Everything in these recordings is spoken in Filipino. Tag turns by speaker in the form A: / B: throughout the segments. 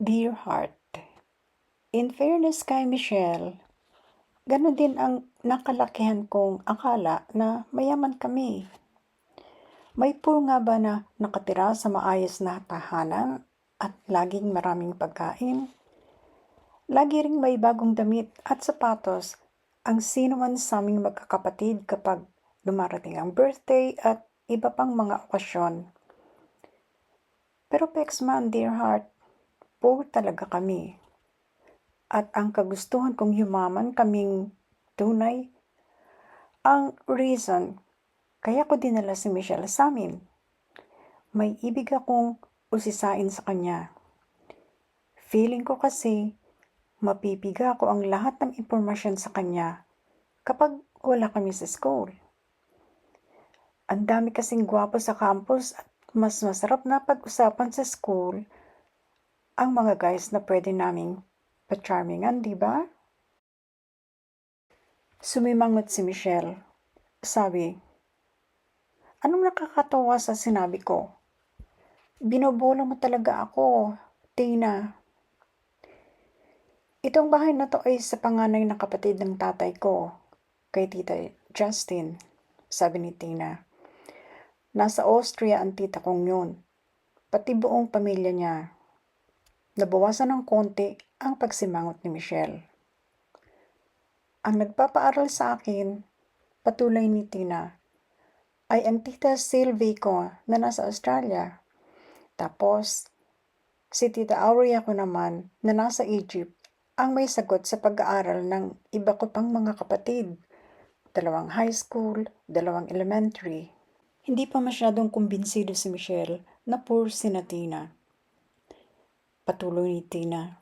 A: Dear heart, in fairness kay Michelle, gano'n din ang nakalakihan kong akala na mayaman kami. May pool nga ba na nakatira sa maayos na tahanan at laging maraming pagkain? Lagi ring may bagong damit at sapatos ang sino man sa aming magkakapatid kapag dumarating ang birthday at iba pang mga okasyon. Pero Pexman, dear heart, poor talaga kami. At ang kagustuhan kong yumaman kaming tunay, ang reason kaya ko dinala si Michelle sa amin. May ibig akong usisain sa kanya. Feeling ko kasi mapipiga ko ang lahat ng impormasyon sa kanya kapag wala kami sa school. Ang dami kasing gwapo sa campus at mas masarap na pag-usapan sa school ang mga guys na pwede naming pa-charmingan, di ba? Sumimangot si Michelle. Sabi, Anong nakakatawa sa sinabi ko? Binobola mo talaga ako, Tina. Itong bahay na to ay sa panganay na kapatid ng tatay ko, kay tita Justin, sabi ni Tina. Nasa Austria ang tita kong yun, pati buong pamilya niya. Nabawasan ng konti ang pagsimangot ni Michelle. Ang nagpapaaral sa akin, patuloy ni Tina, ay ang tita Sylvie ko na nasa Australia. Tapos, si tita Aurea ko naman na nasa Egypt ang may sagot sa pag-aaral ng iba ko pang mga kapatid. Dalawang high school, dalawang elementary. Hindi pa masyadong kumbinsido si Michelle na poor si na Tina. Patuloy ni Tina.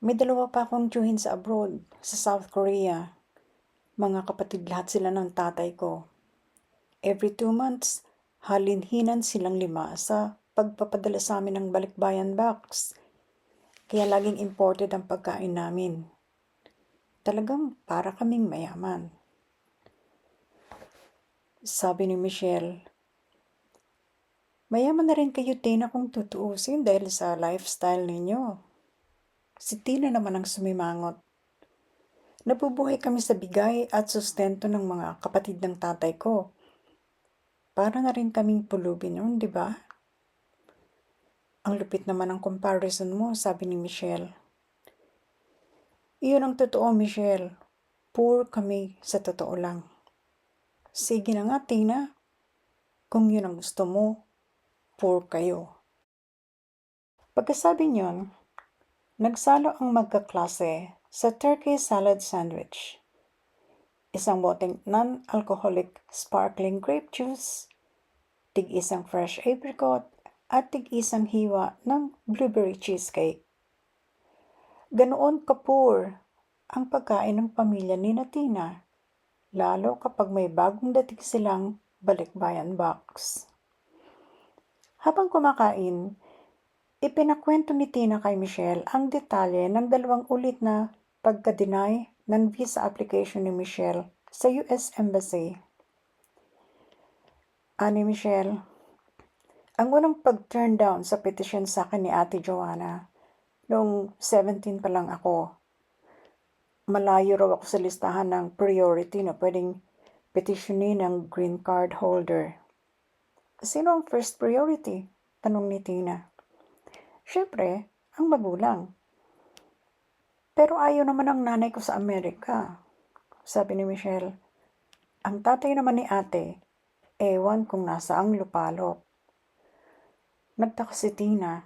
A: May dalawa pa akong tiyuhin sa abroad, sa South Korea. Mga kapatid lahat sila ng tatay ko. Every two months, halinhinan silang lima sa pagpapadala sa amin ng balikbayan box. Kaya laging imported ang pagkain namin. Talagang para kaming mayaman. Sabi ni Michelle, Mayaman na rin kayo, Tina, kung tutuusin dahil sa lifestyle ninyo. Si Tina naman ang sumimangot. Nabubuhay kami sa bigay at sustento ng mga kapatid ng tatay ko. Para na rin kaming pulubi noon, di ba? Ang lupit naman ang comparison mo, sabi ni Michelle. Iyon ang totoo, Michelle. Poor kami sa totoo lang. Sige na nga, Tina. Kung yun ang gusto mo, poor kayo. Pagkasabi niyon, nagsalo ang magkaklase sa turkey salad sandwich isang boteng non-alcoholic sparkling grape juice, tig-isang fresh apricot, at tig-isang hiwa ng blueberry cheesecake. Ganoon kapur ang pagkain ng pamilya ni Natina, lalo kapag may bagong dating silang balikbayan box. Habang kumakain, ipinakwento ni Tina kay Michelle ang detalye ng dalawang ulit na pagka-deny ng visa application ni Michelle sa US Embassy. Ani Michelle, ang unang pag-turn down sa petition sa akin ni Ate Joanna, noong 17 pa lang ako, malayo raw ako sa listahan ng priority na pwedeng petitionin ng green card holder. Sino ang first priority? Tanong ni Tina. Siyempre, ang magulang. Pero ayaw naman ang nanay ko sa Amerika. Sabi ni Michelle. Ang tatay naman ni ate, ewan kung nasa ang lupalop. Nagtaka si Tina.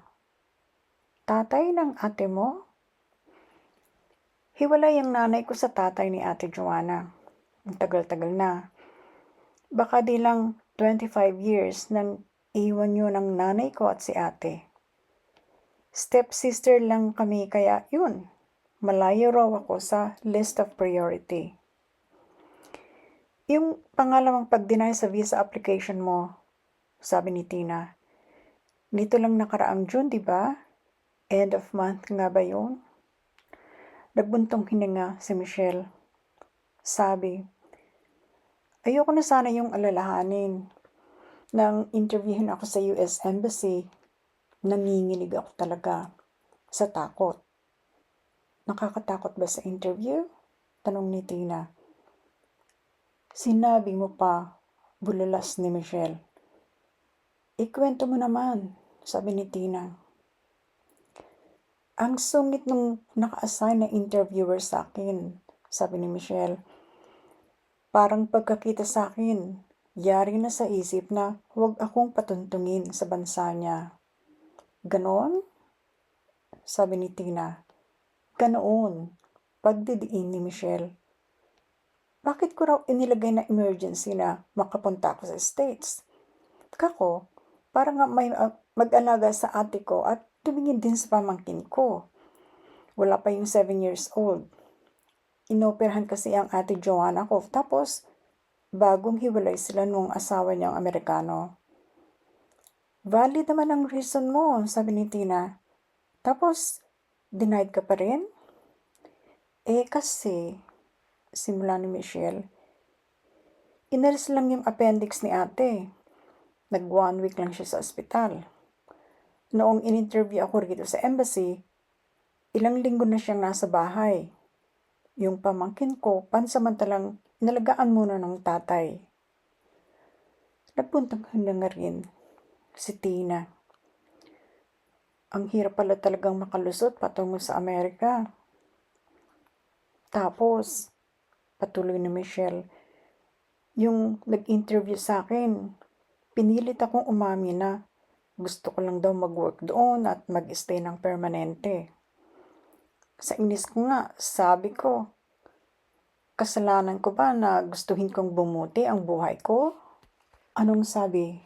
A: Tatay ng ate mo? Hiwalay ang nanay ko sa tatay ni ate Joanna. Ang tagal-tagal na. Baka di lang 25 years nang iwan yun ng nanay ko at si ate. Step-sister lang kami kaya yun, malayo raw ako sa list of priority. Yung pangalawang pag-deny sa visa application mo, sabi ni Tina, nito lang nakaraang June, di ba? End of month nga ba yun? Nagbuntong hininga si Michelle. Sabi, ayoko na sana yung alalahanin. Nang interviewin ako sa US Embassy, nanginginig ako talaga. sa takot. Nakakatakot ba sa interview? Tanong ni Tina. Sinabi mo pa, bulalas ni Michelle. Ikwento mo naman, sabi ni Tina. Ang sungit nung naka-assign na interviewer sa akin, sabi ni Michelle. Parang pagkakita sa akin, yari na sa isip na huwag akong patuntungin sa bansa niya. Ganon? Sabi ni Tina. Ganoon. Pagdidiin ni Michelle. Bakit ko raw inilagay na emergency na makapunta ako sa States? Kako, para nga may uh, mag-alaga sa ate ko at tumingin din sa pamangkin ko. Wala pa yung 7 years old. Inoperahan kasi ang ate Joanna ko. Tapos, bagong hiwalay sila nung asawa niyang Amerikano. Valid naman ang reason mo, sabi ni Tina. Tapos, denied ka pa rin? Eh kasi, simula ni Michelle, inalis lang yung appendix ni ate. Nag one week lang siya sa ospital. Noong in-interview ako rito sa embassy, ilang linggo na siyang nasa bahay. Yung pamangkin ko, pansamantalang inalagaan muna ng tatay. Nagpuntang na rin si Tina. Ang hirap pala talagang makalusot patungo sa Amerika. Tapos, patuloy ni Michelle, yung nag-interview sa akin, pinilit akong umami na gusto ko lang daw mag-work doon at mag-stay ng permanente. Sa inis ko nga, sabi ko, kasalanan ko ba na gustuhin kong bumuti ang buhay ko? Anong sabi?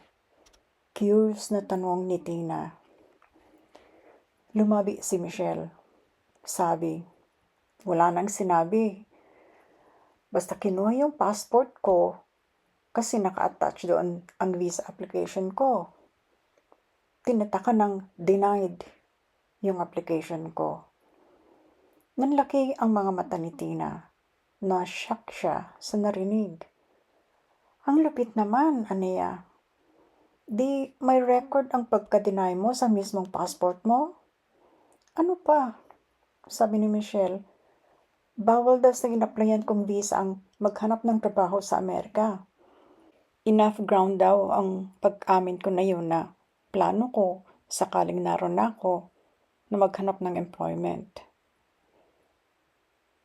A: Curious na tanong ni Tina. Lumabi si Michelle. Sabi, wala nang sinabi. Basta kinuha yung passport ko kasi naka-attach doon ang visa application ko. Tinataka ng denied yung application ko. Nanlaki ang mga mata ni Tina. Na-shock siya sa narinig. Ang lupit naman, Anea. Di may record ang pagka-deny mo sa mismong passport mo? Ano pa? Sabi ni Michelle, Bawal daw sa inaplayan kong visa ang maghanap ng trabaho sa Amerika. Enough ground daw ang pag-amin ko na yun na plano ko sakaling naroon na ako na maghanap ng employment.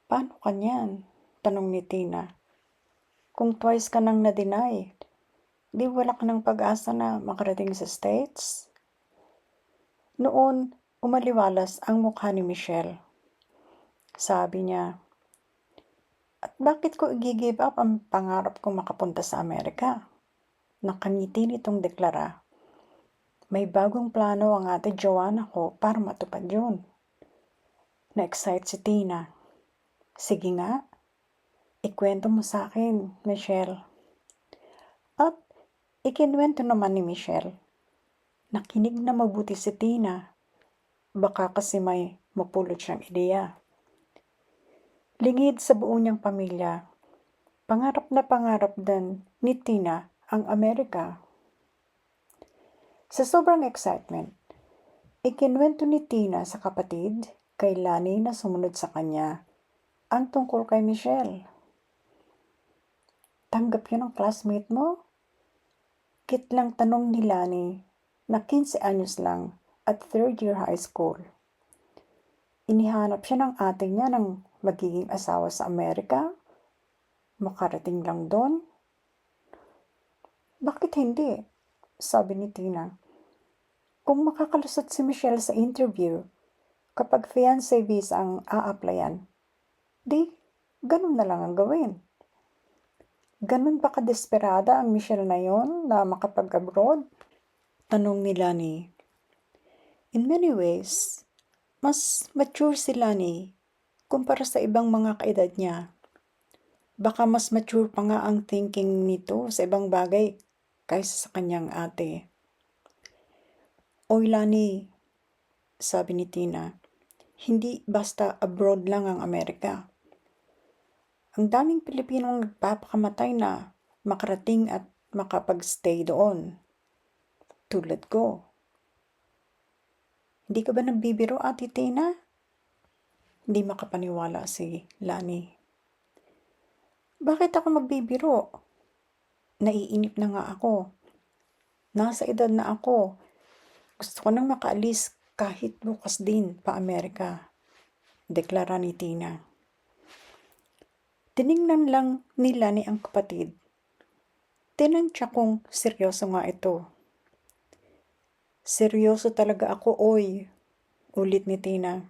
A: Paano kanyan? Tanong ni Tina. Kung twice ka nang na-deny, di wala ka ng pag-asa na makarating sa States? Noon, umaliwalas ang mukha ni Michelle. Sabi niya, at bakit ko i-give up ang pangarap kong makapunta sa Amerika? Nakangiti nitong deklara. May bagong plano ang ate Joanna ko para matupad yun. Na-excite si Tina. Sige nga, ikwento mo sa akin, Michelle. At ikinwento naman ni Michelle. Nakinig na mabuti si Tina. Baka kasi may mapulot siyang ideya. Lingid sa buo niyang pamilya, pangarap na pangarap din ni Tina ang Amerika. Sa sobrang excitement, ikinwento ni Tina sa kapatid kay Lani na sumunod sa kanya ang tungkol kay Michelle. Tanggap yun ang classmate mo? Kitlang tanong ni Lani na 15 anyos lang at third year high school. Inihanap siya ng ate niya ng magiging asawa sa Amerika? Makarating lang doon? Bakit hindi? Sabi ni Tina. Kung makakalusot si Michelle sa interview, kapag fiancé visa ang a-applyan, di, ganun na lang ang gawin. Ganun ba kadesperada ang Michelle na yon na makapag-abroad? Tanong ni Lani. In many ways, mas mature si Lani kumpara sa ibang mga kaedad niya. Baka mas mature pa nga ang thinking nito sa ibang bagay kaysa sa kanyang ate. Oy Lani, sabi ni Tina, hindi basta abroad lang ang Amerika. Ang daming Pilipinong nagpapakamatay na makarating at makapag-stay doon. Tulad ko. Hindi ka ba nagbibiro, Ate Tina? Hindi makapaniwala si Lani. Bakit ako magbibiro? Naiinip na nga ako. Nasa edad na ako. Gusto ko nang makaalis kahit bukas din pa Amerika. Deklara ni Tina. Tiningnan lang ni Lani ang kapatid. Tinansya kong seryoso nga ito. Seryoso talaga ako, oy. Ulit ni Tina.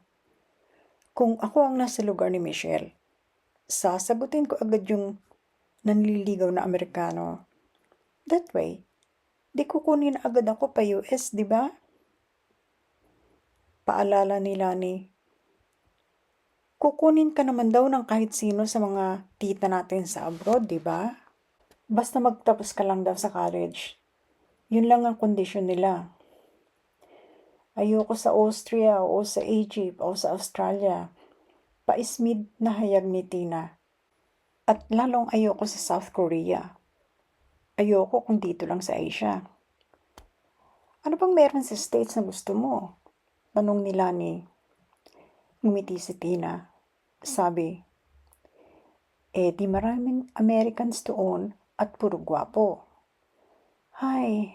A: Kung ako ang nasa lugar ni Michelle, sasagutin ko agad yung nanliligaw na Amerikano. That way, di kukunin agad ako pa US, di ba? Paalala ni Lani. Kukunin ka naman daw ng kahit sino sa mga tita natin sa abroad, di ba? Basta magtapos ka lang daw sa college. Yun lang ang kondisyon nila. Ayoko sa Austria o sa Egypt o sa Australia. Paismid na hayag ni Tina. At lalong ayoko sa South Korea. Ayoko kung dito lang sa Asia. Ano bang meron sa States na gusto mo? Tanong ni Lani. Ngumiti si Tina. Sabi, eh di maraming Americans doon at puro gwapo. Hay,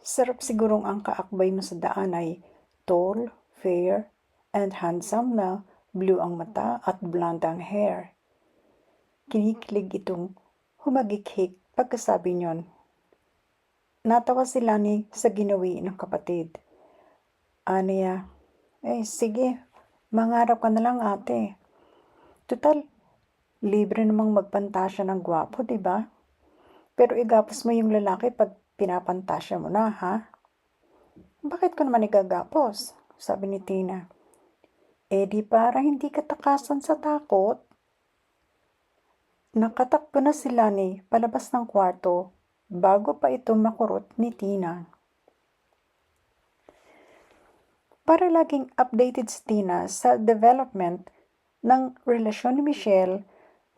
A: sarap sigurong ang kaakbay mo sa daan ay tall, fair, and handsome na blue ang mata at blonde ang hair. Kinikilig itong humagikhik pagkasabi niyon. Natawa si Lani sa ginawi ng kapatid. Aniya, eh sige, mangarap ka na lang ate. Total, libre namang magpantasya ng gwapo, di ba? Pero igapos mo yung lalaki pag pinapantasya mo na, ha? Bakit ko naman igagapos? Sabi ni Tina. Eh di para hindi ka takasan sa takot. Nakatakbo na si Lani palabas ng kwarto bago pa ito makurot ni Tina. Para laging updated si Tina sa development ng relasyon ni Michelle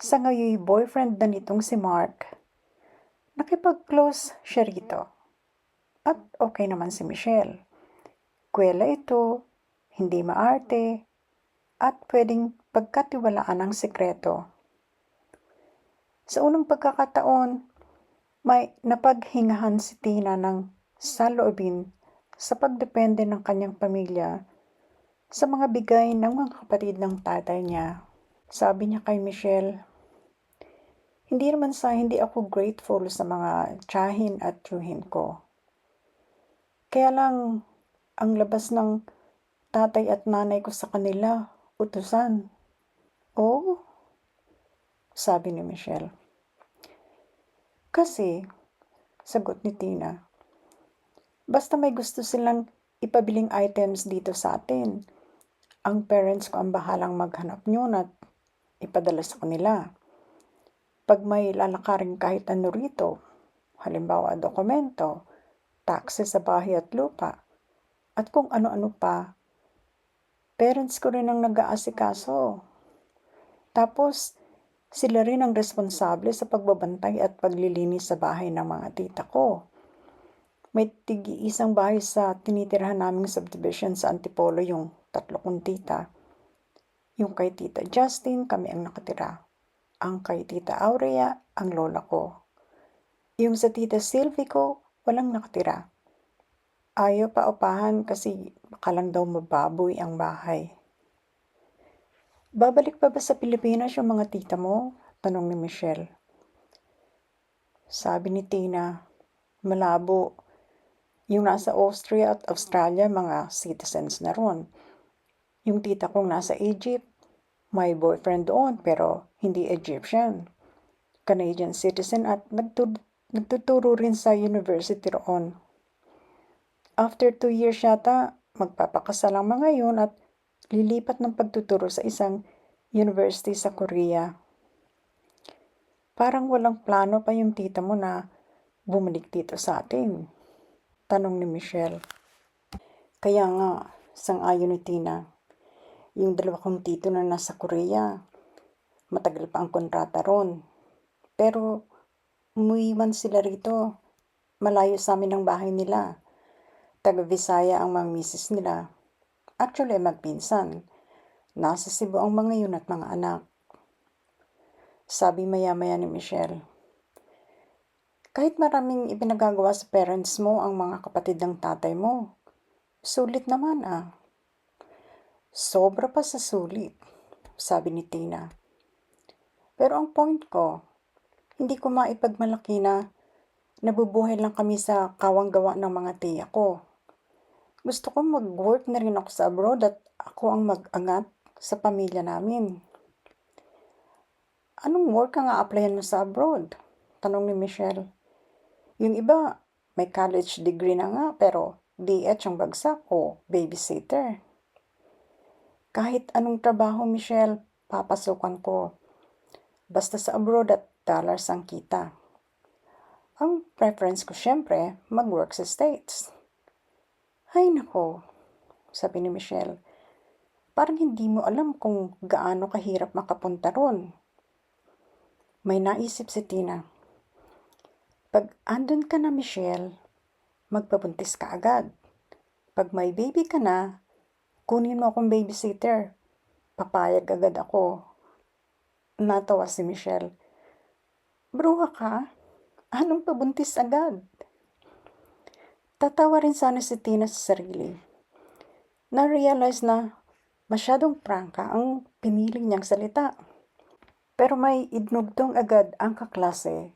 A: sa ngayon boyfriend na nitong si Mark, nakipag-close siya rito. At okay naman si Michelle. Kwela ito, hindi maarte, at pwedeng pagkatiwalaan ang sekreto. Sa unang pagkakataon, may napaghingahan si Tina ng saloobin sa pagdepende ng kanyang pamilya sa mga bigay ng mga kapatid ng tatay niya. Sabi niya kay Michelle, hindi naman sa hindi ako grateful sa mga tsahin at tiyuhin ko. Kaya lang, ang labas ng tatay at nanay ko sa kanila, utusan. Oh, sabi ni Michelle. Kasi, sagot ni Tina, basta may gusto silang ipabiling items dito sa atin, ang parents ko ang bahalang maghanap nyon at ipadala sa kanila. Pag may lalakarin kahit ano rito, halimbawa dokumento, taxes sa bahay at lupa, at kung ano-ano pa, parents ko rin ang nag-aasikaso. Tapos, sila rin ang responsable sa pagbabantay at paglilinis sa bahay ng mga tita ko. May tigi isang bahay sa tinitirahan naming subdivision sa Antipolo yung tatlo kong tita. Yung kay tita Justin, kami ang nakatira. Ang kay tita Aurea, ang lola ko. Yung sa tita Sylvie ko, walang nakatira. Ayaw pa upahan kasi baka lang daw mababoy ang bahay. Babalik pa ba sa Pilipinas yung mga tita mo? Tanong ni Michelle. Sabi ni Tina, malabo. Yung nasa Austria at Australia, mga citizens na ron. Yung tita kong nasa Egypt, may boyfriend doon pero hindi Egyptian. Canadian citizen at nagtud nagtuturo rin sa university roon. After two years yata, magpapakasal ang mga yun at lilipat ng pagtuturo sa isang university sa Korea. Parang walang plano pa yung tita mo na bumalik dito sa atin. Tanong ni Michelle. Kaya nga, sang-ayon ni Tina, yung dalawa kong tito na nasa Korea, matagal pa ang kontrata ron. Pero, umuiwan sila rito. Malayo sa amin ang bahay nila. Taga Visaya ang mga misis nila. Actually, magpinsan. Nasa Cebu ang mga yun at mga anak. Sabi maya-maya ni Michelle. Kahit maraming ipinagagawa sa parents mo ang mga kapatid ng tatay mo, sulit naman ah. Sobra pa sa sulit, sabi ni Tina. Pero ang point ko, hindi ko maipagmalaki na nabubuhay lang kami sa kawang gawa ng mga tiya ko. Gusto ko mag-work na rin ako sa abroad at ako ang mag-angat sa pamilya namin. Anong work ang a-applyan mo sa abroad? Tanong ni Michelle. Yung iba, may college degree na nga pero DH ang bagsak o babysitter. Kahit anong trabaho, Michelle, papasukan ko. Basta sa abroad at dollars ang kita. Ang preference ko syempre, mag-work sa States. Ay nako, sabi ni Michelle. Parang hindi mo alam kung gaano kahirap makapunta ron. May naisip si Tina. Pag andun ka na, Michelle, magpabuntis ka agad. Pag may baby ka na, kunin mo akong babysitter. Papayag agad ako. Natawa si Michelle. Bruha ka? Anong pabuntis agad? Tatawa rin sana si Tina sa sarili. Na-realize na masyadong prangka ang pinili niyang salita. Pero may idnugtong agad ang kaklase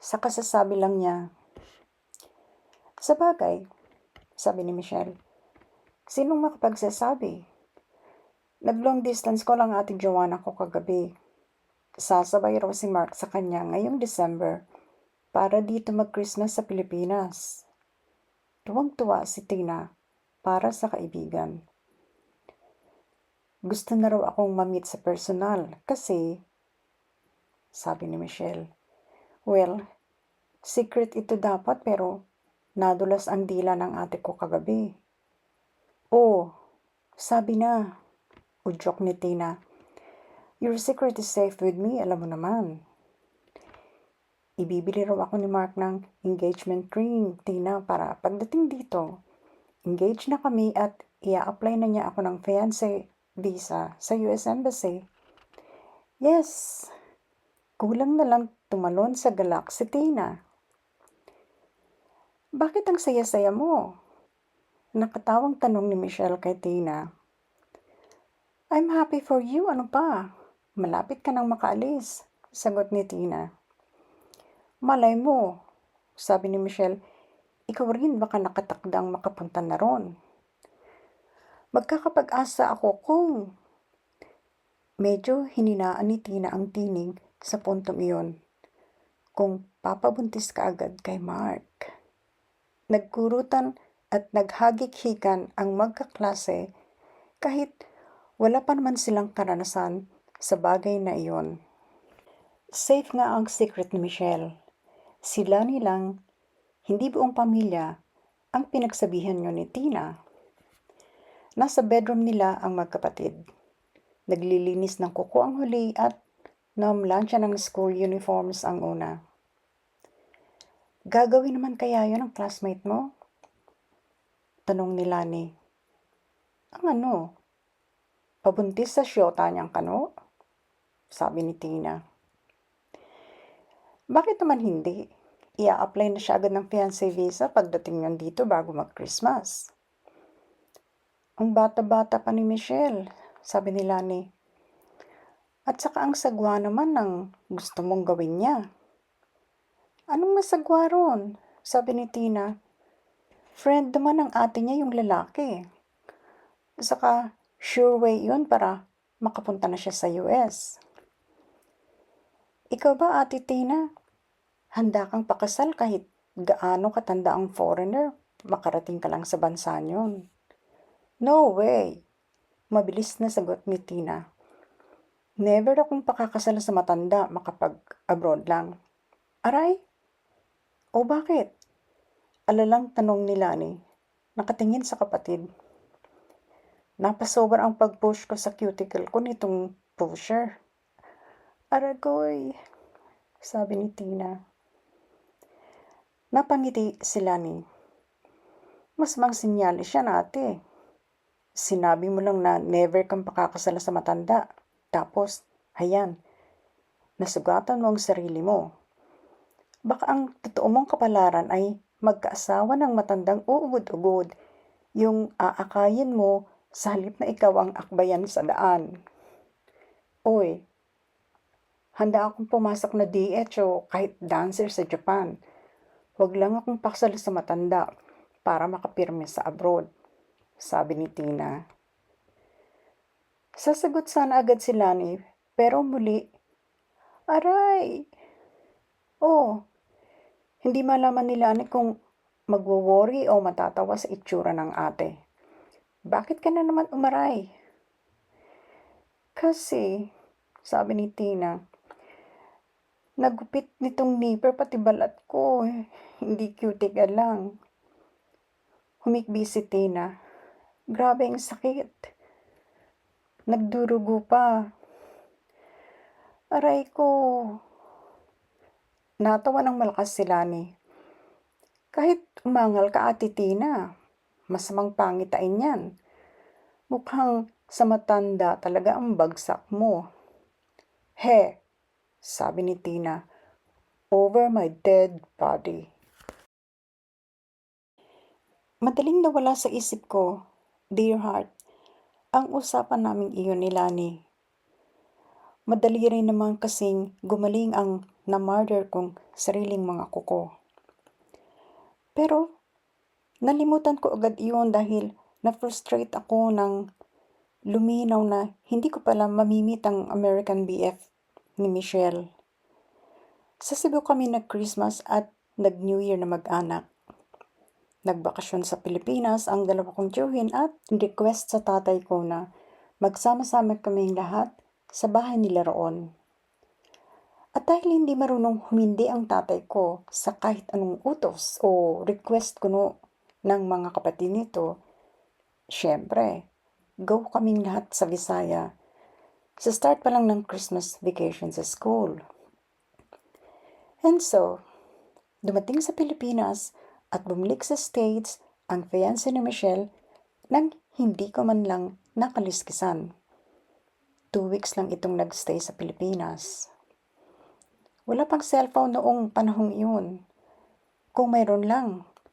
A: sa kasasabi lang niya. Sa bagay, sabi ni Michelle, sinong makapagsasabi? Nag-long distance ko lang ating Joanna ko kagabi. Sasabay raw si Mark sa kanya ngayong December para dito mag-Christmas sa Pilipinas. Tuwang-tuwa si Tina para sa kaibigan. Gusto na raw akong mamit sa personal kasi, sabi ni Michelle, well, secret ito dapat pero nadulas ang dila ng ate ko kagabi. Oh, sabi na, udyok ni Tina, your secret is safe with me, alam mo naman. Ibibili raw ako ni Mark ng engagement ring, Tina, para pagdating dito, engage na kami at ia-apply na niya ako ng fiancé visa sa US Embassy. Yes, kulang na lang tumalon sa Galaxy, Tina. Bakit ang saya-saya mo? Nakatawang tanong ni Michelle kay Tina. I'm happy for you, ano pa? Malapit ka nang makaalis, sagot ni Tina. Malay mo, sabi ni Michelle, ikaw rin baka nakatakdang makapunta na ron. Magkakapag-asa ako kung medyo hininaan ni Tina ang tinig sa puntong iyon. Kung papabuntis ka agad kay Mark. Nagkurutan at naghagik-hikan ang magkaklase kahit wala pa naman silang karanasan sa bagay na iyon. Safe nga ang secret ni Michelle. Sila nilang hindi buong pamilya ang pinagsabihan nyo ni Tina. Nasa bedroom nila ang magkapatid. Naglilinis ng kuko ang huli at namlansya ng school uniforms ang una. Gagawin naman kaya yun ang classmate mo? Tanong ni Lani. Ang ano? Pabuntis sa syota niyang kano? Sabi ni Tina. Bakit naman hindi? Ia-apply na siya agad ng fiancé visa pagdating niyan dito bago mag-Christmas. Ang bata-bata pa ni Michelle, sabi ni Lani. At saka ang sagwa naman ng gusto mong gawin niya. Anong masagwa ron? Sabi ni Tina. Friend naman ng ate niya yung lalaki. Saka sure way yun para makapunta na siya sa US. Ikaw ba, Ate Tina? Handa kang pakasal kahit gaano katanda ang foreigner, makarating ka lang sa bansa niyon. No way! Mabilis na sagot ni Tina. Never akong pakakasal sa matanda makapag-abroad lang. Aray? O bakit? Alalang tanong ni Lani. Nakatingin sa kapatid. Napasobar ang pag-push ko sa cuticle ko nitong pusher. Aragoy, sabi ni Tina. Napangiti si Lani. Mas mang sinyali siya na ate. Sinabi mo lang na never kang pakakasala sa matanda. Tapos, hayan, nasugatan mo ang sarili mo. Baka ang totoo mong kapalaran ay magkaasawa ng matandang uugod-ugod, yung aakayin mo sa halip na ikaw ang akbayan sa daan. Oy, handa akong pumasok na DH o kahit dancer sa Japan. Huwag lang akong paksal sa matanda para makapirme sa abroad, sabi ni Tina. Sasagot sana agad si Lani, pero muli, Aray! Oh, hindi malaman ni Lani kung magwo-worry o matatawa sa itsura ng ate. Bakit ka na naman umaray? Kasi, sabi ni Tina, nagupit nitong nipper pati balat ko. eh. Hindi cuticle lang. Humikbi si Tina. Grabe ang sakit. Nagdurugo pa. Aray ko. Natawa ng malakas si Lani. Kahit umangal ka ate Tina, masamang pangitain yan. Mukhang sa matanda talaga ang bagsak mo. He, sabi ni Tina, over my dead body. Madaling nawala sa isip ko, dear heart, ang usapan naming iyon ni Lani. Madali rin naman kasing gumaling ang na-murder kong sariling mga kuko. Pero, nalimutan ko agad iyon dahil na-frustrate ako ng luminaw na hindi ko pala mamimit ang American BF ni Michelle. Sa Cebu kami nag-Christmas at nag-New Year na mag-anak. Nagbakasyon sa Pilipinas ang dalawa kong tiyuhin at request sa tatay ko na magsama-sama kaming lahat sa bahay nila roon. At dahil hindi marunong humindi ang tatay ko sa kahit anong utos o request kuno ng mga kapatid nito, syempre, go kaming lahat sa Visaya. Sa start pa lang ng Christmas vacation sa school. And so, dumating sa Pilipinas at bumalik sa States ang fiancé ni Michelle nang hindi ko man lang nakaliskisan. Two weeks lang itong nagstay sa Pilipinas. Wala pang cellphone noong panahong iyon. Kung mayroon lang,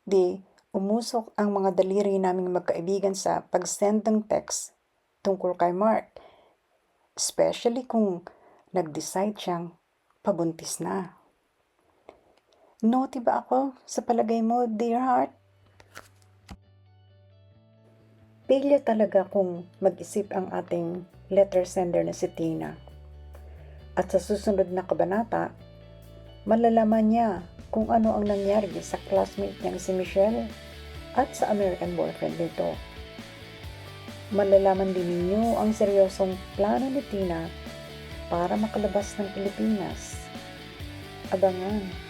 A: di umusok ang mga daliri naming magkaibigan sa pag-send ng text tungkol kay Mark. Especially kung nag-decide siyang pabuntis na. Naughty ba ako sa palagay mo, dear heart? Pilya talaga kung mag-isip ang ating letter sender na si Tina. At sa susunod na kabanata, malalaman niya kung ano ang nangyari sa classmate niyang si Michelle at sa American boyfriend nito. Malalaman din ninyo ang seryosong plano ni Tina para makalabas ng Pilipinas. Abangan!